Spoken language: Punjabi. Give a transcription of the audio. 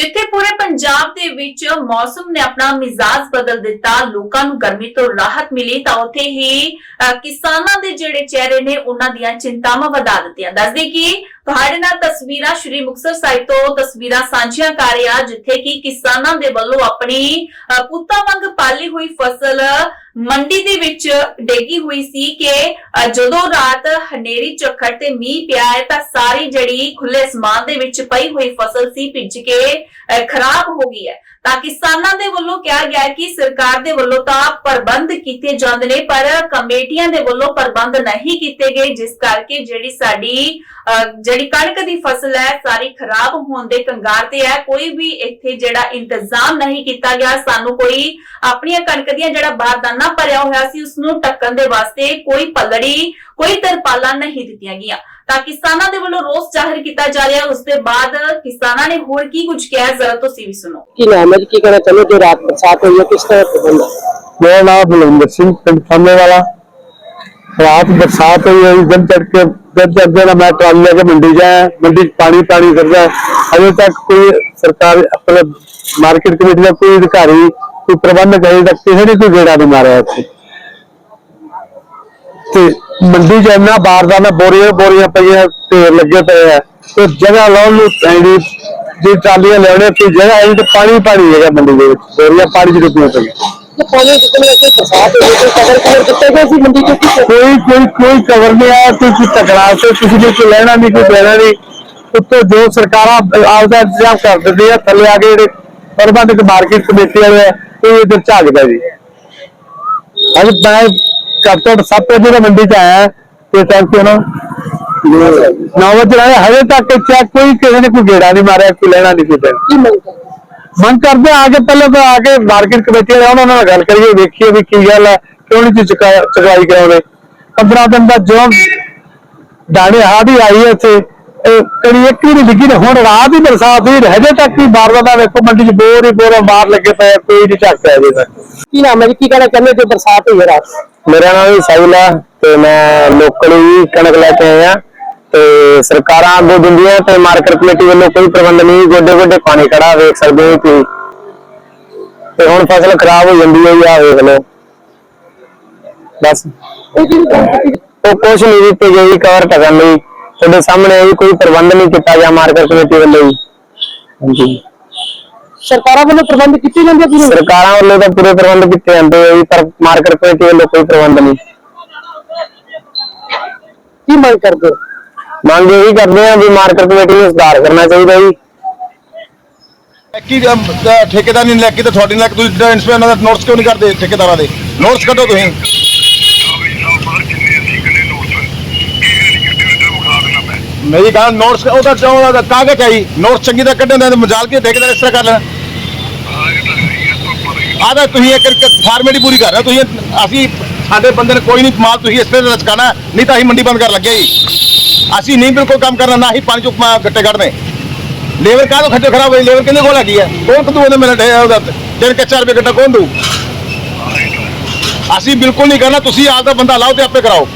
ਜਿੱਥੇ ਪੂਰੇ ਪੰਜਾਬ ਦੇ ਵਿੱਚ ਮੌਸਮ ਨੇ ਆਪਣਾ ਮਿਜ਼ਾਜ ਬਦਲ ਦਿੱਤਾ, ਲੋਕਾਂ ਨੂੰ ਗਰਮੀ ਤੋਂ ਰਾਹਤ ਮਿਲੀ, ਤਾਂ ਉੱਥੇ ਹੀ ਕਿਸਾਨਾਂ ਦੇ ਜਿਹੜੇ ਚਿਹਰੇ ਨੇ, ਉਹਨਾਂ ਦੀਆਂ ਚਿੰਤਾਵਾਂ ਵਧਾ ਦਿੱਤੀਆਂ। ਦੱਸਦੇ ਕਿ ਤੁਹਾਡੇ ਨਾਲ ਤਸਵੀਰਾਂ ਸ਼੍ਰੀ ਮੁਕਤਸਰ ਸਾਹਿਬ ਤੋਂ ਤਸਵੀਰਾਂ ਸਾਂਝੀਆਂ ਕਰ ਰਿਹਾ, ਜਿੱਥੇ ਕਿ ਕਿਸਾਨਾਂ ਦੇ ਵੱਲੋਂ ਆਪਣੀ ਪੁੱਤਾਂ ਵਾਂਗ ਪਾਲੀ ਹੋਈ ਫਸਲ ਮੰਡੀ ਦੇ ਵਿੱਚ ਡੇਗੀ ਹੋਈ ਸੀ ਕਿ ਜਦੋਂ ਰਾਤ ਹਨੇਰੀ ਝੱਖੜ ਤੇ ਮੀਂਹ ਪਿਆ ਹੈ ਤਾਂ ਸਾਰੀ ਜਿਹੜੀ ਖੁੱਲੇ ਸਮਾਨ ਦੇ ਵਿੱਚ ਪਈ ਹੋਈ ਫਸਲ ਸੀ ਭਿੱਜ ਕੇ ਅਹ, ਖਰਾਬ ਹੋ ਗਈ ਹੈ। ਤਾਂ ਕਿਸਾਨਾਂ ਦੇ ਵੱਲੋਂ ਕਿਹਾ ਗਿਆ ਕਿ ਸਰਕਾਰ ਦੇ ਵੱਲੋਂ ਤਾਂ ਪ੍ਰਬੰਧ ਕੀਤੇ ਜਾਂਦੇ ਨੇ ਪਰ ਕਮੇਟੀਆਂ ਦੇ ਵੱਲੋਂ ਪ੍ਰਬੰਧ ਨਹੀਂ ਕੀਤੇ ਗਏ ਜਿਸ ਕਰਕੇ ਜਿਹੜੀ ਸਾਡੀ ਅਹ, ਜਿਹੜੀ ਕਣਕ ਦੀ ਫਸਲ ਹੈ ਸਾਰੀ ਖਰਾਬ ਹੋਣ ਦੇ ਕੰਗਾਰ ਤੇ ਹੈ। ਕੋਈ ਵੀ ਇੱਥੇ ਜਿਹੜਾ ਇੰਤਜ਼ਾਮ ਨਹੀਂ ਕੀਤਾ ਗਿਆ ਸਾਨੂੰ ਕੋਈ ਆਪਣੀਆਂ ਕਣਕ ਦੀਆਂ ਜਿਹੜਾ ਬਾਰਦਾਨਾ ਭਰਿਆ ਹੋਇਆ ਸੀ ਉਸ ਨੂੰ ਟੱਕਣ ਦੇ ਵਾਸਤੇ ਕੋਈ ਪਲੜੀ ਕੋਈ ਤਰਪਾਲਾਂ ਨਹੀਂ ਦਿੱਤੀਆਂ ਗਈਆਂ। ਤਾਂ ਕਿਸਾਨਾਂ ਦੇ ਵੱਲੋਂ ਰੋਸ ਜ਼ਾਹਿਰ ਕੀਤਾ ਜਾ ਰਿਹਾ। ਉਸ ਦੇ ਬਾਅਦ ਕਿਸਾਨਾਂ ਨੇ ਹੋਰ ਕੀ ਕੁਝ ਕਿਹਾ ਹੈ, ਜ਼ਰਾ ਤੁਸੀਂ ਵੀ ਸੁਣੋ। ਕੀ ਨਾਮ ਹੈ ਜੀ? ਕੀ ਕਹਿਣਾ ਚਾਹੁੰਦੇ ਹੋ ਜੋ ਰਾਤ ਬਰਸਾਤ ਹੋਈ ਹੈ ਕਿਸ ਤਰ੍ਹਾਂ ਪ੍ਰਬੰਧ ਹੈ? ਮੇਰਾ ਨਾਮ ਬਲਵਿੰਦਰ ਸਿੰਘ ਪਿੰਡ ਸਾਹਮਣੇ ਵਾਲਾ। ਰਾਤ ਬਰਸਾਤ ਹੋਈ ਹੈ ਦਿਨ ਤੜਕੇ ਦਿਨ ਤੜਕੇ ਦਾ ਮੈਂ ਟਰਾਲੀ ਲੈ ਕੇ ਮੰਡੀ ਜਾਇਆ ਮੰਡੀ 'ਚ ਪਾਣੀ ਪਾਣੀ ਫਿਰਦਾ। ਅਜੇ ਤੱਕ ਕੋਈ ਸਰਕਾਰ ਆਪਣੇ ਮਾਰਕੀਟ ਕਮੇਟੀ ਦਾ ਕੋਈ ਅਧਿਕਾਰੀ ਕੋਈ ਪ੍ਰਬੰਧਕ ਅਜੇ ਤੱਕ ਕਿਸੇ ਨੇ ਕੋਈ ਗੇੜਾ ਨਹੀਂ ਮਾਰਿਆ ਇੱਥੇ। ਤੇ ਮੰਡੀ ਇੰਨਾ ਬਾਰਦਾਨਾ ਬੋਰੀਆਂ ਬੋਰੀਆਂ ਪਈਆਂ ਤੇ ਲੱਗੇ ਪਏ ਆ। ਤੇ ਜਗ੍ਹਾ ਲਾਉਣ ਨੂੰ ਪੈਣੀ ਦੀ ਟਰਾਲੀਆਂ ਲਿਆਉਣੇ ਤੇ ਜਗ੍ਹਾ ਹੈ ਤੇ ਪਾਣੀ ਪਾਣੀ ਹੈਗਾ ਮੰਡੀ ਦੇ ਵਿੱਚ। ਬੋਰੀਆਂ ਪਾਣੀ 'ਚ ਡੁੱਬੀਆਂ ਪਈਆਂ। ਕੋਈ ਕੋਈ ਕੋਈ ਕਵਰ ਨਹੀਂ ਆਇਆ ਕੋਈ ਤਕੜਾ ਤੇ ਕਿਸੇ ਨੇ ਕੋਈ ਲੈਣਾ ਨਹੀਂ ਕੋਈ ਦੇਣਾ ਨਹੀਂ। ਉੱਤੋਂ ਜੋ ਸਰਕਾਰਾਂ ਆਪਦਾ ਇੰਤਜ਼ਾਮ ਕਰ ਦਿੰਦੇ ਆ ਥੱਲੇ ਆ ਕੇ ਜਿਹੜੇ ਪ੍ਰਬੰਧਕ ਮਾਰਕੀਟ ਕਮੇਟੀ ਵਾਲੇ ਆ ਇਹ ਇਧਰ ਝਾਕਦਾ ਜੀ। ਅੱਜ ਮੈਂ ਘੱਟ ਤੋਂ ਘੱਟ ਸੱਤ ਵਜੇ ਦਾ ਮੰਡੀ ਚ ਆਇਆ ਤੇ ਟਾਈਮ ਤੇ ਨਾ 9 ਵਜੇ ਆਇਆ ਹਜੇ ਤੱਕ ਇੱਥੇ ਕੋਈ ਕਿਸੇ ਨੇ ਕੋਈ ਗੇੜਾ ਨਹੀਂ ਮਾਰਿਆ ਕੋਈ ਲੈਣਾ ਨਹੀਂ ਕੋਈ ਕੀ ਮੰਗ ਕਰਦੇ? ਮੰਗ ਕਰਦੇ ਆ ਕੇ ਪਹਿਲਾਂ ਤਾਂ ਆ ਕੇ ਮਾਰਕੀਟ ਕਮੇਟੀ ਵਾਲੇ ਉਹਨਾਂ ਨਾਲ ਗੱਲ ਕਰੀਏ ਵੇਖੀਏ ਵੀ ਕੀ ਗੱਲ ਹੈ ਕਿਉਂ ਨਹੀਂ ਚੁਕਾ ਚੁਕਾਈ ਕਰਾਉਂਦੇ। 15 ਦਿਨ ਦਾ ਜੋ ਦਾਣੇ ਹਾਦੀ ਆਈ ਹੈ ਇੱਥੇ ਕਦੀ ਇੱਕ ਵੀ ਨਹੀਂ ਡਿੱਗੀ ਤੇ ਹੁਣ ਰਾਤ ਹੀ ਬਰਸਾਤ ਹੋਈ ਹਜੇ ਤੱਕ ਵੀ ਬਾਰਦਾ ਦਾ ਵੇਖੋ ਮੰਡੀ 'ਚ ਬੋਰ ਹੀ ਬੋਰ ਮਾਰ ਲੱਗੇ ਪਏ ਕੋਈ ਨਹੀਂ ਝੱਕਦਾ ਅਜੇ ਤੱਕ ਕੀ ਨਾਮ ਹੈ ਜੀ? ਕੀ ਕਹਿਣਾ ਚਾਹੁੰਦੇ ਹੋ ਜੋ ਬਰਸਾਤ ਹੋਈ ਹੈ ਰਾਤ? ਮੇਰਾ ਨਾਮ ਵੀ ਸਾਈਲ ਤੇ ਮੈਂ ਲੋਕਲ ਹੀ ਕਣਕ ਲੈ ਕੇ ਆਇਆ। ਤੇ ਸਰਕਾਰਾਂ ਅੱਗੋਂ ਦਿੰਦੀਆਂ ਤੇ ਮਾਰਕੀਟ ਕਮੇਟੀ ਵੱਲੋਂ ਕੋਈ ਪ੍ਰਬੰਧ ਨਹੀਂ ਗੋਡੇ ਗੋਡੇ ਪਾਣੀ ਖੜਾ ਵੇਖ ਸਕਦੇ ਹੋ ਤੁਸੀਂ। ਤੇ ਹੁਣ ਫਸਲ ਖਰਾਬ ਹੋ ਜਾਂਦੀ ਹੈ ਆ ਵੇਖ ਲਓ। ਬਸ। ਉਹ ਕੁਛ ਨਹੀਂ ਦਿੱਤੇ ਗਏ ਕਵਰ ਕਰਨ ਲਈ। ਤੁਹਾਡੇ ਸਾਹਮਣੇ ਇਹ ਕੋਈ ਪ੍ਰਬੰਧ ਨਹੀਂ ਕੀਤਾ ਗਿਆ ਮਾਰਕੀਟ ਕਮੇਟੀ ਵੱਲੋਂ ਹੀ ਹਾਂਜੀ। ਸਰਕਾਰਾਂ ਵੱਲੋਂ ਪ੍ਰਬੰਧ ਕੀਤੇ ਜਾਂਦੇ ਆ ਪੂਰੇ? ਸਰਕਾਰਾਂ ਵੱਲੋਂ ਤਾਂ ਪੂਰੇ ਪ੍ਰਬੰਧ ਕੀਤੇ ਜਾਂਦੇ ਆ ਜੀ, ਪਰ ਮਾਰਕੀਟ ਕਮੇਟੀ ਵੱਲੋਂ ਕੋਈ ਪ੍ਰਬੰਧ ਨਹੀਂ। ਕੀ ਮੰਗ ਕਰਦੇ ਹੋ? ਮੰਗ ਇਹ ਕਰਦੇ ਆ ਵੀ ਮਾਰਕੀਟ ਕਮੇਟੀ ਨੂੰ ਸੁਧਾਰ ਕਰਨਾ ਚਾਹੀਦਾ ਜੀ। ਕੀ ਠੇਕੇਦਾਰ ਨਹੀਂ ਲੈ ਕੇ ਤੇ ਤੁਹਾਡੇ ਨਾਲ ਤੁਸੀਂ ਇੰਸਪੈਕਟਰ ਦਾ ਨੋਟਸ ਕਿਉਂ ਨਹੀਂ ਕਰਦੇ ਠੇਕੇਦਾਰਾਂ ਦੇ? ਨੋਟਸ ਕੱਢੋ ਤੁਸੀਂ। ਮੇਰੀ ਗੱਲ ਨੋਟਸ ਉਹਦਾ ਉਹਦਾ ਕਾਗਜ਼ ਆਈ ਨੋਟਸ ਚੰਗੀ ਤਰ੍ਹਾਂ ਕੱਢਣ ਦਾ ਮਜਾਲ ਕੇ ਦੇਖਦਾ ਇਸ ਤਰ੍ਹਾਂ ਕਰ ਲੈਣਾ। ਆਦਾ ਤੁਸੀਂ ਇੱਕ ਫਾਰਮੈਲਿਟੀ ਪੂਰੀ ਕਰ ਰਹੇ ਤੁਸੀਂ ਅਸੀਂ ਸਾਡੇ ਬੰਦੇ ਨੇ ਕੋਈ ਨਹੀਂ ਮਾਲ ਤੁਸੀਂ ਇਸ ਤਰ੍ਹਾਂ ਰਚਕਾਣਾ ਨਹੀਂ ਤਾਂ ਅਸੀਂ ਮੰਡੀ ਬੰਦ ਕਰ ਲੱਗੇ ਜੀ। ਅਸੀਂ ਨਹੀਂ ਬਿਲਕੁਲ ਕੰਮ ਕਰਨਾ, ਨਾ ਹੀ ਪਾਣੀ ਚੁੱਕ ਮਾ ਗੱਟੇ ਕੱਢਨੇ। ਲੇਬਰ ਕਾਹ ਤੋਂ ਖੱਜੇ ਖਰਾਬ ਹੋਈ? ਲੇਬਰ ਕਿੰਨੇ ਕੋਲ ਹੈਗੀ ਹੈ? ਕੌਣ ਕਦੂ ਉਹਦੇ ਮਿੰਟ ਹੈ ਉਹਦਾ ਤਿੰਨ ਕੇ 4 ਰੁਪਏ ਗੱਟਾ ਕੌਣ ਦੂ ਅਸੀਂ ਬਿਲਕੁਲ ਨਹੀਂ ਕਰਨਾ। ਤੁਸੀਂ ਆਪ ਦਾ ਬੰਦਾ ਲਾਓ ਤੇ ਆਪੇ ਕਰਾਓ।